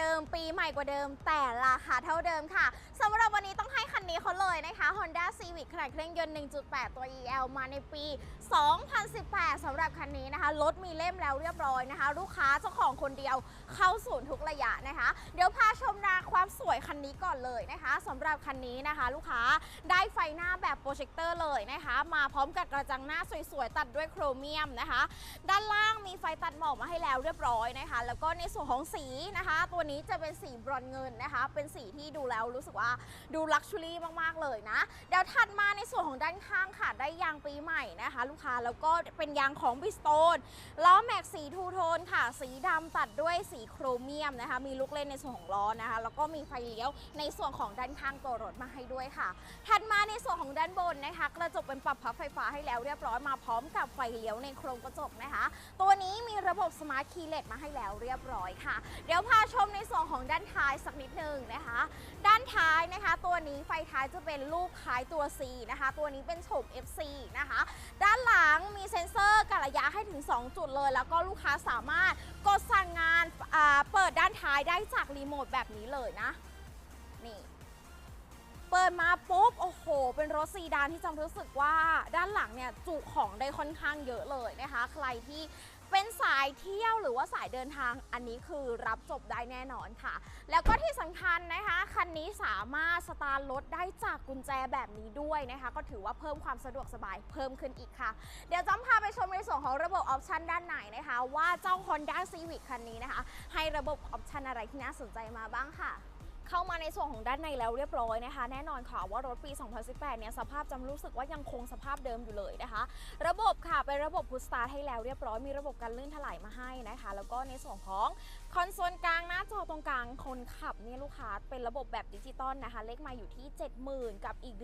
ดิม ปีใหม่กว่าเดิม แต่ราคาเท่าเดิมค่ะสำหรับวันนี้ต้องให้คันนี้เขาเลยนะคะ Honda Civic ขนาดเครื่องยนต์ 1.8 ตัว EL มาในปี 2018สำหรับคันนี้นะคะ รถมีเล่มแล้วเรียบร้อยนะคะ ลูกค้าเจ้าของคนเดียวเข้าศูนย์ทุกระยะนะคะ เดี๋ยวพาชมนาความสวยคันนี้ก่อนเลยนะคะสำหรับคันนี้นะคะ ลูกค้าได้ไฟหน้าแบบโปรเจคเตอร์เลยนะคะ มาพร้อมกับกระจังหน้าสวยๆตัดด้วยโครเมียมนะคะ ด้านล่างมีไฟตัดหมอกมาให้แล้วเรียบร้อยนะคะ แล้วก็ในส่วนของสีนะคะตัวนี้จะเป็นสีบรอนเงินนะคะ เป็นสีที่ดูแล้วรู้สึกว่าดูลักชัวรี่มากๆเลยนะ เดี๋ยวถัดมาในส่วนของด้านข้างค่ะ ได้ยางปีใหม่นะคะ ลูกค้าแล้วก็เป็นยางของบิสโตนล้อแม็กสีทูโทนค่ะ สีดำตัดด้วยสีโครเมียมนะคะ มีลูกเล่นในส่วนของล้อนะคะ แล้วก็มีไฟเลี้ยวในส่วนของด้านข้างตัวรถมาให้ด้วยค่ะ ถัดมาในส่วนของด้านบนนะคะ กระจกเป็นปรับพับไฟฟ้าให้แล้วเรียบร้อยมาพร้อมกับไฟเลี้ยวในโครงกระจกนะคะ ตัวนี้มีระบบสมาร์ทคีย์เลสมาให้แล้วเรียบร้อยค่ะ เดี๋ยวพาชมในส่วนของด้านท้ายสักนิดหนึ่งนะคะ ด้านท้ายนะคะ ตัวนี้ไฟท้ายจะเป็นรูปคล้ายตัว C นะคะ ตัวนี้เป็นโฉม FC นะคะ ด้านหลังมีเซ็นเซอร์กะระยะให้ถึง 2 จุดเลย แล้วก็ลูกค้าสามารถกดสั่งงานเปิดด้านท้ายได้จากรีโมทแบบนี้เลยนะ นี่เปิดมาปุ๊บ โอ้โห เป็นรถซีดานที่จำรู้สึกว่าด้านหลังเนี่ยจุของได้ค่อนข้างเยอะเลยนะคะ ใครที่ เป็นสายเที่ยวหรือว่าสายเดินทางอันนี้คือรับจบได้แน่นอนค่ะ แล้วก็ที่สำคัญนะคะคันนี้สามารถสตาร์ทรถได้จากกุญแจแบบนี้ด้วยนะคะ ก็ถือว่าเพิ่มความสะดวกสบายเพิ่มขึ้นอีกค่ะ เดี๋ยวจำพาไปชมในส่วนของระบบออปชันด้านไหนนะคะ ว่าเจ้า Honda Civic คันนี้นะคะ ให้ระบบออปชันอะไรที่น่าสนใจมาบ้างค่ะ เข้ามาในส่วนของด้านในแล้วเรียบร้อยนะคะ แน่นอนค่ะว่ารถปี 2018 เนี่ยสภาพจำรู้สึกว่ายังคงสภาพเดิมอยู่เลยนะคะ ระบบค่ะเป็นระบบพุ s สตาร์ให้แล้วเรียบร้อยมีระบบการลื่นถลายมาให้นะคะ แล้วก็ในส่วนของคอนโซลกลางหน้าจอตรงกลางคนขับเนี่ยลูกค้าเป็นระบบแบบดิจิตอลนะคะ เลขมาอยู่ที่ 70,000 กับอีก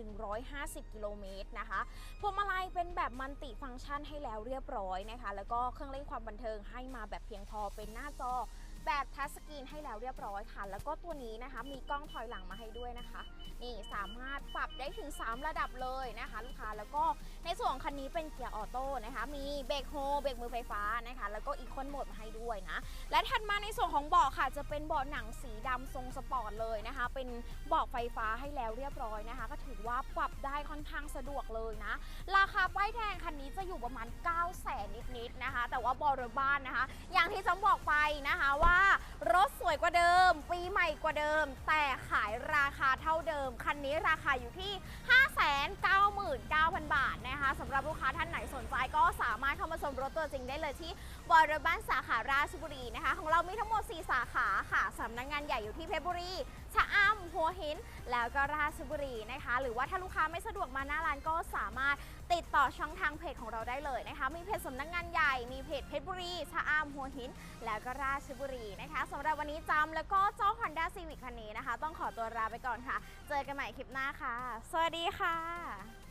150 กิโลเมตรนะคะพวงมาลัยเป็นแบบมันติฟังก์ชันให้แล้วเรียบร้อยนะคะ แล้วก็เครื่องเล่นความบันเทิงให้มาแบบเพียงพอเป็นหน้าจอ แบบทัชสกรีนให้แล้วเรียบร้อยค่ะ แล้วก็ตัวนี้นะคะ มีกล้องถอยหลังมาให้ด้วยนะคะ นี่สามารถ ปรับได้ถึง 3 ระดับเลยนะคะ ลูกค้าแล้วก็ในส่วนของคันนี้เป็นเกียร์ออโต้นะคะ มีเบรกโฮเบรกมือไฟฟ้านะคะ แล้วก็อีคอนโหมดมาให้ด้วยนะ และถัดมาในส่วนของเบาะค่ะ จะเป็นเบาะหนังสีดำทรงสปอร์ตเลยนะคะ เป็นเบาะไฟฟ้าให้แล้วเรียบร้อยนะคะ ก็ถือว่าปรับได้ค่อนข้างสะดวกเลยนะ ราคาป้ายแดงคันนี้จะอยู่ประมาณ 9 0 0แสนนิดๆนะคะ แต่ว่าบริบ้านนะคะ อย่างที่จำบอกไปนะคะว่ารถสวยกว่าเดิม ปีใหม่กว่าเดิม แต่ขายราคาเท่าเดิม คันนี้ราคาอยู่ที่ 599,000 บาทนะคะสำหรับลูกค้าท่านไหนสนใจก็สามารถเข้ามาชมรถตัวจริงได้เลยที่บริบ้านสาขาราชบุรีนะคะ ของเรามีทั้งหมด 4 สาขาค่ะสำนักงงานใหญ่อยู่ที่เพชรบุรีชะอำหัวหิน แล้วก็ราชบุรีนะคะ หรือว่าถ้าลูกค้าไม่สะดวกมาหน้าร้านก็สามารถติดต่อช่องทางเพจของเราได้เลยนะคะ มีเพจสำนักงานใหญ่ มีเพจเพชรบุรี ชะอำหัวหิน แล้วก็ราชบุรีนะคะสำหรับวันนี้จำแล้วก็เจ้า Honda Civic คันนี้นะคะ ต้องขอตัวลาไปก่อนค่ะ เจอกันใหม่คลิปหน้าค่ะ สวัสดีค่ะ